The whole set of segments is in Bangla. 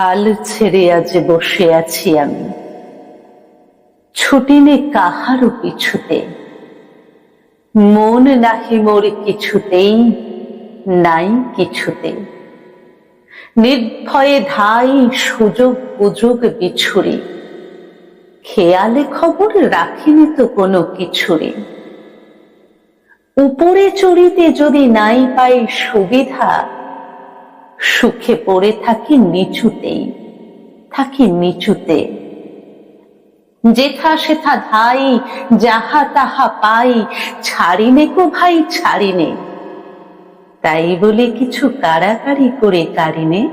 হাল ছেড়ে আজ বসে আছি আমি। ছুটি নে কাহারও পিছুতে মন নাহি মোর কিছুতেই, নাই কিছুতে নির্ভয়ে ধাই সুযোগ সুযোগ বিছুরি। খেয়ালে খবর রাখিনি তো কোনো কিছুরে। উপরে চড়িতে যদি নাই পাই সুবিধা সুখে পড়ে থাকি নিচুতেই, থাকি নিচুতে। যেথা সেথা ধাই, যাহা তাহা পাই, ছাড়িনে কো ভাই, ছাড়িনে। তাই বলে কিছু কাড়াকাড়ি করে কারিনে।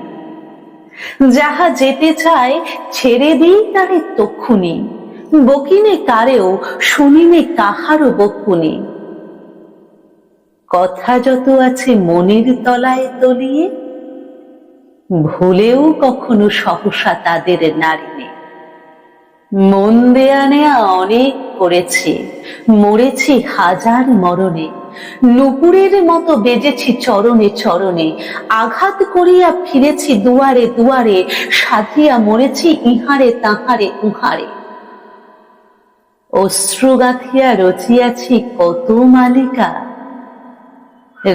যাহা যেতে চায়, ছেড়ে দিই তারে তক্ষুনি। বকিনে কারেও, শুনিনে কাহারও বকুনি কথা যত আছে মনের তলায় তলিয়ে ভুলেও কখনো সহসা তাদের নারীনে। মন দেয়া নেয়া অনেক করেছি, মরেছি হাজার মরণে, নুপুরের মতো বেজেছি চরণে চরণে, আঘাত করিয়া ফিরেছি দুয়ারে দুয়ারে, সাধিয়া মরেছি ইহারে তাহারে উহারে। অশ্রু গাথিয়া রচিয়াছি কত মালিকা,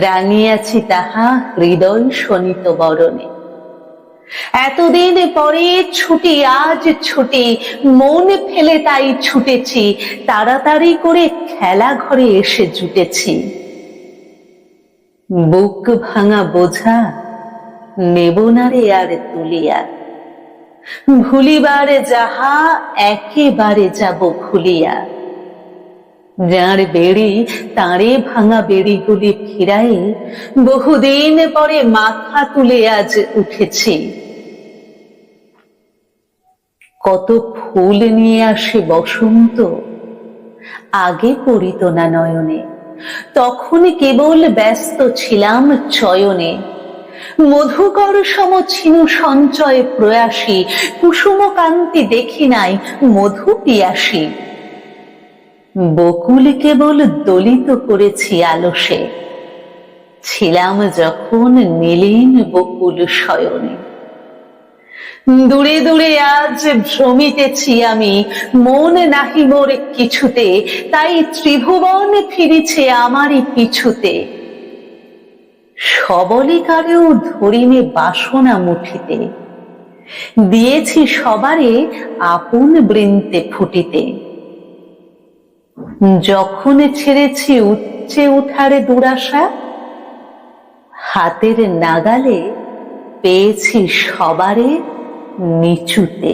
রাঙিয়াছি তাহা হৃদয় শোনিত বরণে। এতদিন পরে ছুটি, আজ ছুটি, মন ফেলে তাই ছুটেছি, তাড়াতাড়ি করে খেলা ঘরে এসে জুটেছি। বুক ভাঙা বোঝা নেব না রে আর তুলিয়া। ভুলিবার যাহা, একেবারে যাব ভুলিয়া। যার বেড়ি, তাঁরে ভাঙা বেড়িগুলি ফিরাই, বহুদিন পরে মাথা তুলে আজ উঠেছি। কত ফুল নিয়ে আসে বসন্ত। আগে পড়িত না নয়নে তখন কেবল ব্যস্ত ছিলাম চয়নে। মধুকর সম ছিনু সঞ্চয় প্রয়াসী, কুসুম কান্তি দেখি নাই মধু পিয়াসী। বকুল কেবল দলিত করেছি আলসে। ছিলাম যখন নীলিন বকুল শয়নে। দূরে দূরে আজ ভ্রমিতেছি আমি। মন নাহি মোর কিছুতে, তাই ত্রিভুবন ফিরিছে আমারই পিছুতে। সবলিকারেও ধরিনে বাসনা মুঠিতে। দিয়েছি সবারে আপন বৃন্তে ফুটিতে। যখন ছেড়েছি উচ্চে উঠারে দুরাশা, হাতের নাগালে পেয়েছি সবারে নিচুতে।